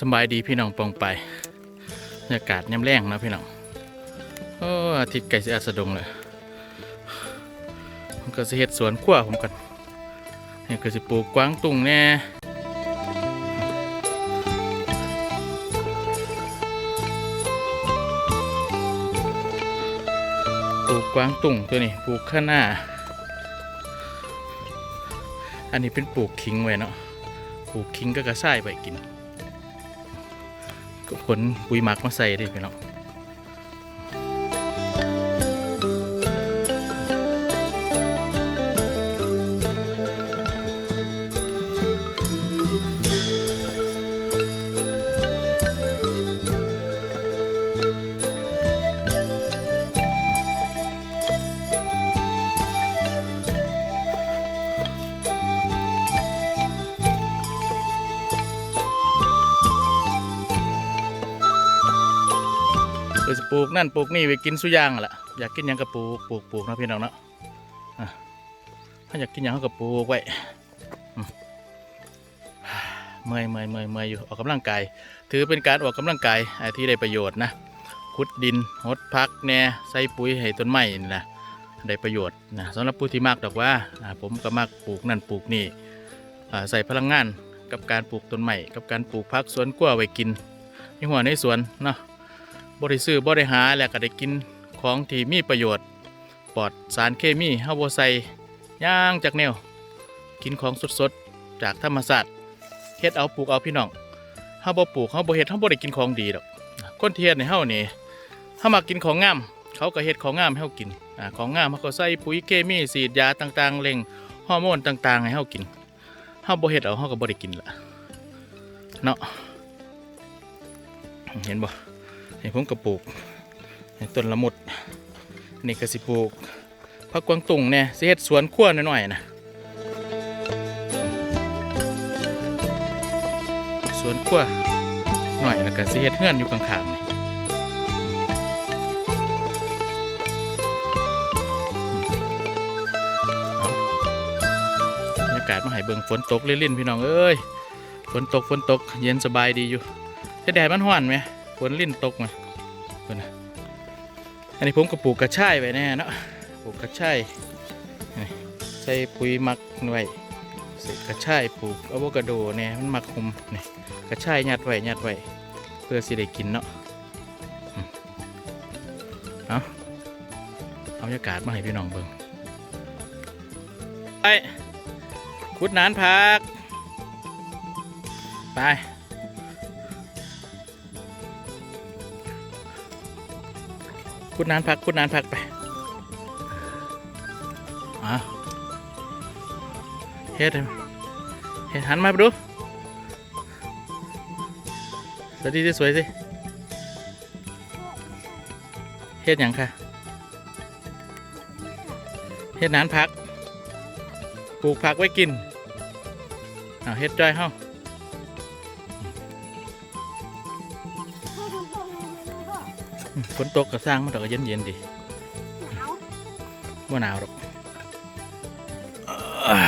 สบายดีพี่น้องปองไปบรรยากาศยามแรงนะพี่น้องโอ้อาทิตย์ไก่สิอาสะดงเลยผมก็สิเฮ็ดสวนขั้วผมกันนี่ก็สิปลูกกวางตุ้งแน่ปลูกกวางตุ้งตัวนี้ปลูกข้างหน้า อันนี้เป็นปลูกขิงไว้เนาะปลูกขิงก็กระส่ายไปกิน ก็ผลปุ๋ยหมักมาใส่ดิพี่น้อง ปลูกนั่นปลูกนี่ไปกินสุอยางนั่นแหละอยากกินยังก็ปลูกปลูกปลูกนะพี่น้องเนาะถ้าอยากกินยังเขาก็ปลูกไว้เมื่อยเมื่อยเมื่อยเมื่อยอยู่ออกกำลังกาย ถือเป็นการออกกำลังกายอที่ได้ประโยชน์นะขุดดินหดพักแน่ใส่ปุ๋ยให้ต้นไม้นี่นะได้ประโยชน์นะสำหรับผู้ที่มากดอกว่าผมก็มักปลูกนั่นปลูกนี่ใส่พลังงานกับการปลูกต้นไม้กับการปลูกพักสวนกล้วยไว้กินในหัวในสวนเนาะ บริซื้อบริหาแล้วก็ได้กินของที่มีประโยชน์ปลอดสารเคมีเฮาบ่ใส่ย่างจากแนว กินของสดๆ จากธรรมชาติเฮ็ดเอาปลูกเอาพี่น้องเฮาบ่ปลูกเฮาบ่เฮ็ดเฮาบ่ได้กินของดีดอกคนที่เฮ็ดในเฮานี่เฮามากินของงาม เขาก็เฮ็ดของงามให้เฮากินอ่าของงามเขาก็ใส่ปุ๋ยเคมีฉีดยาต่างๆเร่งฮอร์โมนต่างๆ ให้เฮากินเฮาบ่เฮ็ดเอาเฮาก็บ่ได้กินละเนาะเห็นบ่ ให้ผมกระปลูกให้ต้นละมุดนี่ก็สิปลูกผักกวางตุงเนี่ยสิเฮ็ดสวนครัวหน่อยๆนะสวนครัวหน่อยแล้วก็สิเฮ็ดเฮือนอยู่ข้างๆนี่เอาบรรยากาศมาให้เบิ่งฝนตกเล่นๆพี่น้องเอ้ยฝนตกฝนตกเย็นสบายดีอยู่แต่แดดมันร้อนไหม นลิ่นตกมาเพิ่นน่ะอันนี้ผมก็ปลูกกระชายไว้แน่เนาะปลูกกระชายใส่ปุ๋ยหมักไว้ใส่กระชายปลูกอะโวคาโดเนี่ยมันหมักคุมนี่กระชายยัดไว้ยัดไว้เพื่อสิได้กินเนาะเอาเอาบรรยากาศมาให้พี่น้องเบิ่งไปขุดนานพัก ไป คุณนานพักคุณนานพักไปอะเฮ็ดให้เฮ็ดหันมาดูสวัสดีสวยสิเฮ็ดหยังค่ะเฮ็ดนานพักปลูกผักไว้กินเอาเฮ็ดจ้อยเฮ้า ฝนตกก็สร้างมันดอกก็เย็นๆดีว่าหนาวหรอกอ่า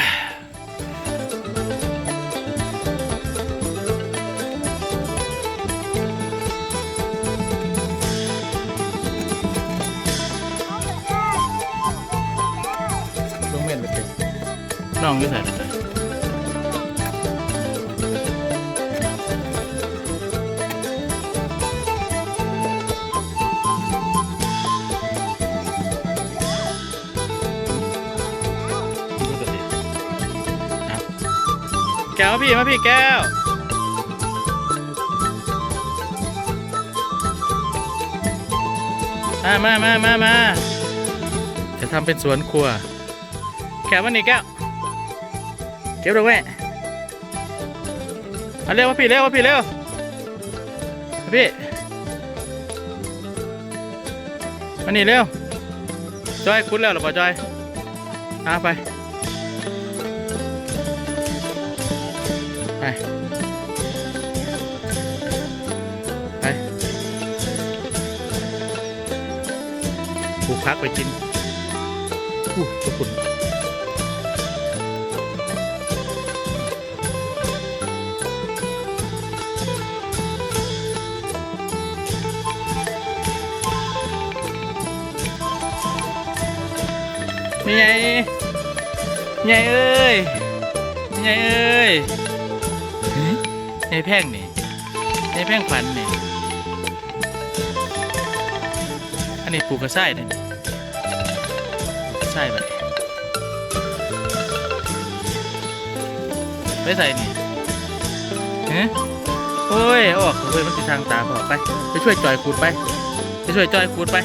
ลงเม่นไปเลยน้องอยุ่ใส่ แก้วมาพี่มาพี่แก้วมามามามามาจะทำเป็นสวนครัว แก้ววันนี้แก้วเก็บดอกแม่มาเร็วมาพี่เร็วมาพี่เร็วมาพี่มานี่เร็วจอยคุณแล้วหรือเปล่าจอยเอาไปไป พักไปกินอู้ขอบคุณนี่ไงนี่ไงเอ้ยนี่ไงเอ้ยในแพ่งนี่ในแพ่งขวัญนี่ อันนี้ปูกกระไส้เนี่ย ไปใส่นี่ฮะโอ้ยเอาออกเฮ้ยมันติดทางตาพอไป ไปช่วยจอยขูดไป ไปช่วยจอยขูดไป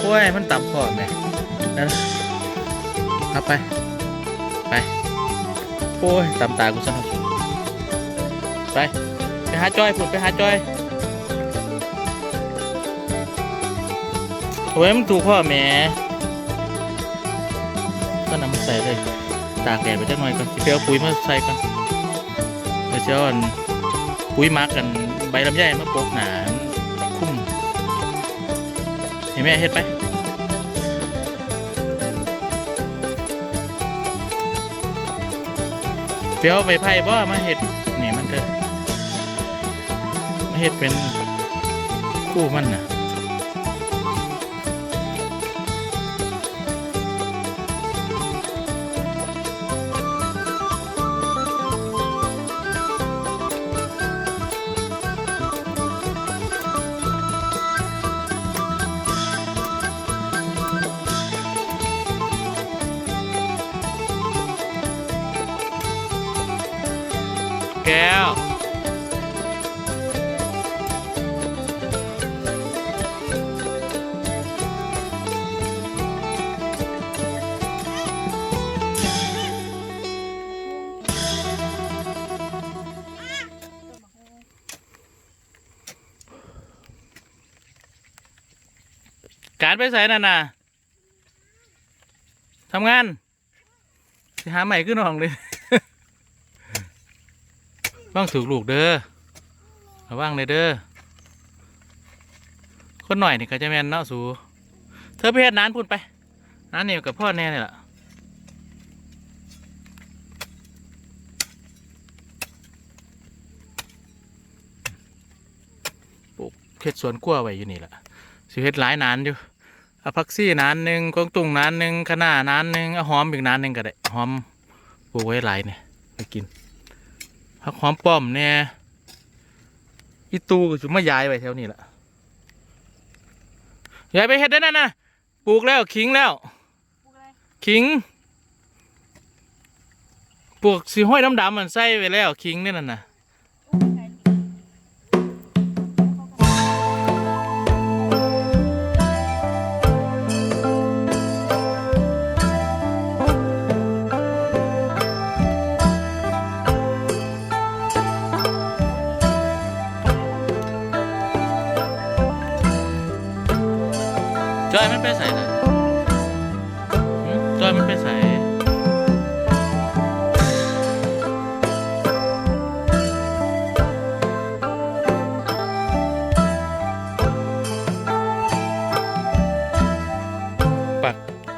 โอ้ย มันต่ำพอแม่นั่นเอาไป ไป โอ้ยต่ำตากูซะครับไป ไปหาจอยขูดไปหาจอยโอ้ยมันถูกพ่อแม่ก็นำมาใส่เลย ตากแดดไปจักหน่อยก่อนสิไปเอาปุ๋ยมาใส่ก่อนเดี๋ยวเช้าอันปุ๋ยมักกันใบลำไยมาโปกหนาคุ้มเห็นไหมเฮ็ดไปเดี๋ยวไปไพ่บ่มาเห็ดนี่มันเถอะมาเห็ดเป็นคู่มันน่ะารไปใส่นั่นน่ะทำงานสิหาใหม่ขึ้นห้องเลยบ้างถูกลูกเด้อระวังเลยเด้อคนหน่อยนี่ก็จะแม่นเนาะสูเธอไปเฮ็ดนานพูดไปนานนี่กับพ่อแน่นี่แหละปลูกเฮ็ดสวนกล้วยไว้อยู่นี่แหละสิเฮ็ดหลายนานอยู่ เอาพักซี่นานหนึ่งกวางตุ้งนานหนึ่งคะน้านานหนึ่งเอาหอมอีกนานหนึ่งก็ได้หอมปลูกไว้หลายเนี่ยไปกินผักหอมป้อมเนี่ยอีตูก็จะมาย้ายไปแถวนี้ละย้ายไปเฮ็ดได้นั่นนะปลูกแล้วขิงแล้วขิงปลูกสีห้อยดำๆมันใส่ไปแล้วขิงนี่นั่นน่ะ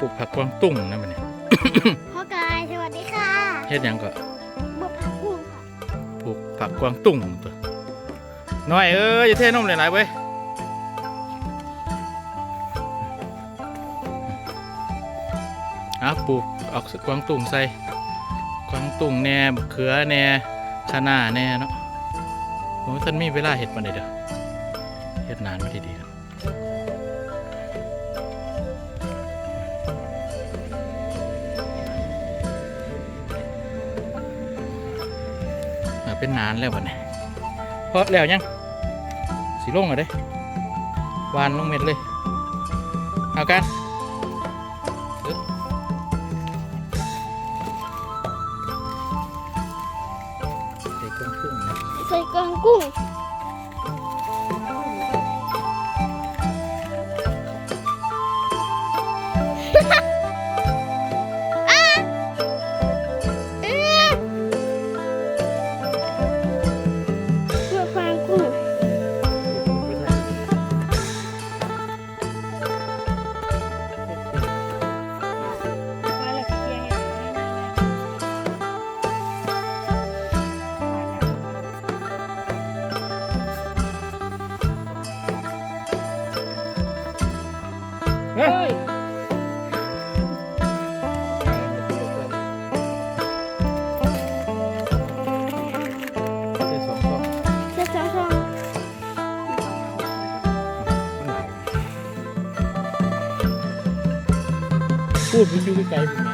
ลูกผักกวางตุ้งนะมันเนี่ยพ่อกายสวัสดีค่ะเฮ็ดหยังก็บุกผักกุ้งค่ะปลูกผักกวางตุ้งตัวน้อยเอ้ยอย่าเทนมหลายๆเว้ยอะปลูกออกกวางตุ้งใส่กวางตุ้งแหน่บักเขือแหน่คะน้าแหน่เนาะผมว่าท่านมีเวลาเห็ดมาเลยเด้อเห็ดนานมาดีๆ เป็นนานแล้วบัดนี้เพราะแล้วยังสีลงอะเด้วานลงเม็ดเลย เอากันใส่กองกุ้ง พูดมันอยู่ไกลๆผม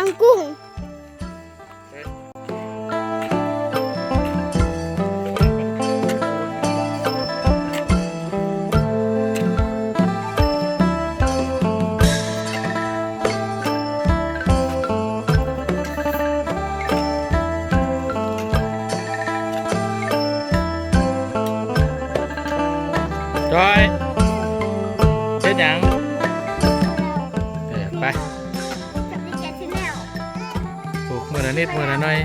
างกุ้งจอยเฮ็ ละนิดมือละน้อย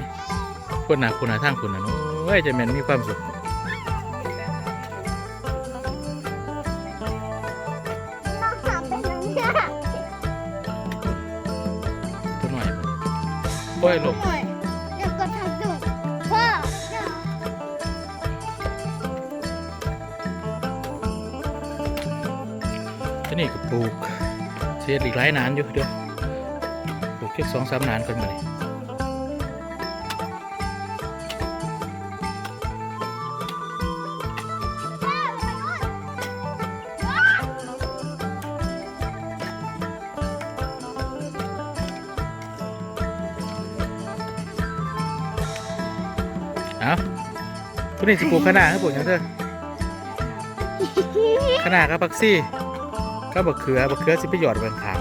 คุณน่ะคุณน่ะทางคุณน่ะโอ้ยจะแม่นมีความสุขต้นไงตัวหน่อยโอ้ยลมหน่อยเดี๋ยวก็ทำดุพ่อเดี๋ยวที่นี่ก็ปลูกเสียอีกหลายนานอยู่เดี๋ยวปลูกแค่สองสามนานกันมาเลย ตัวนี้จะปลูกขนาดให้ปลูกยังเถอะขนาดกับบักซี่ก็บักเขือบักเขือสิไปหยอดไว้ข้าง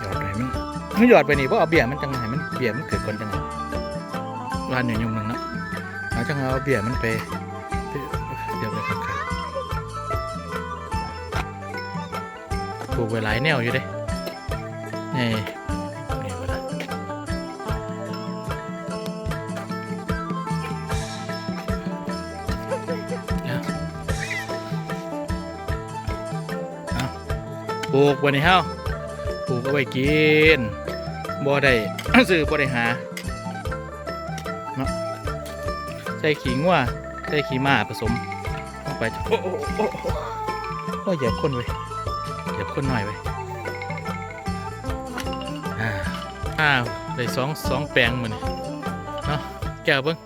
หยอดไปมันมันหยอดไปนี่เพราะเอาเบี้ยมันจังไงมันเบี้ยมันเกิดก่อนจังไงร้านอยู่ยงนึงเนาะเอาจังเอาเบี้ยมันไปเดี๋ยวไปข้างปลูกไว้หลายแนวอยู่เด้นี่ ปลูกวันนี้เฮาปลูกเอาไว้กินบ่ได้ ซื้อบ่ได้หาเนาะใส่ขี้งัวใส่ขี้ม้าผสมลงไปโอ้โอ้โอ้โอ้โอ้เหยียบคนไว้เหยียบคนหน่อยไว้อ่าอ้าวได้สองสองแปลงมือนี่เนาะแก้วเบิ้ง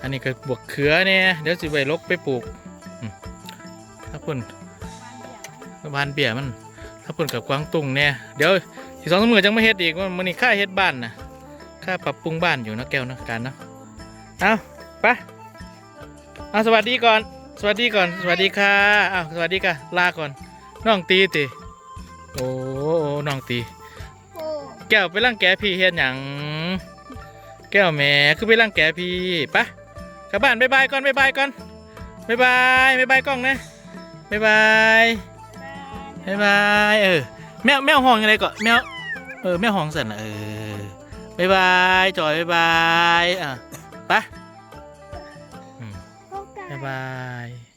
อันนี้ก็บวกเขือเนี่ยเดี๋ยวสิไปลกไปปลูกอืมถ้าพุ่น บานเบี้ยมันถ้าพุ่นกับกวางตุ้งเนี่ยเดี๋ยวอีกสองสามมือจังไม่เฮ็ดอีกมันนี่ค่าเฮ็ดบ้านนะค่าปรับปรุงบ้านอยู่นะแก้วนะการนะเอาไปเอาสวัสดีก่อน สวัสดีก่อน สวัสดีค่ะเอาสวัสดีค่ะลาก่อนน้องตีติโอ้น้องตี แก้วไปร่างแกพี่เฮ็ดหยังแก้วแม่คือไปร่างแกพี่ไปะกลับบ้านบายบายก่อนบายบายก่อนบายบายบายบายกล้องนะบายบาย บ๊ายบายเออแมวแมวห้องอะไรก่อนแมวเออแมวห้องสั่นน่ะเออบ๊ายบายจอยบ๊ายบายอะไปอืมบ๊ายบาย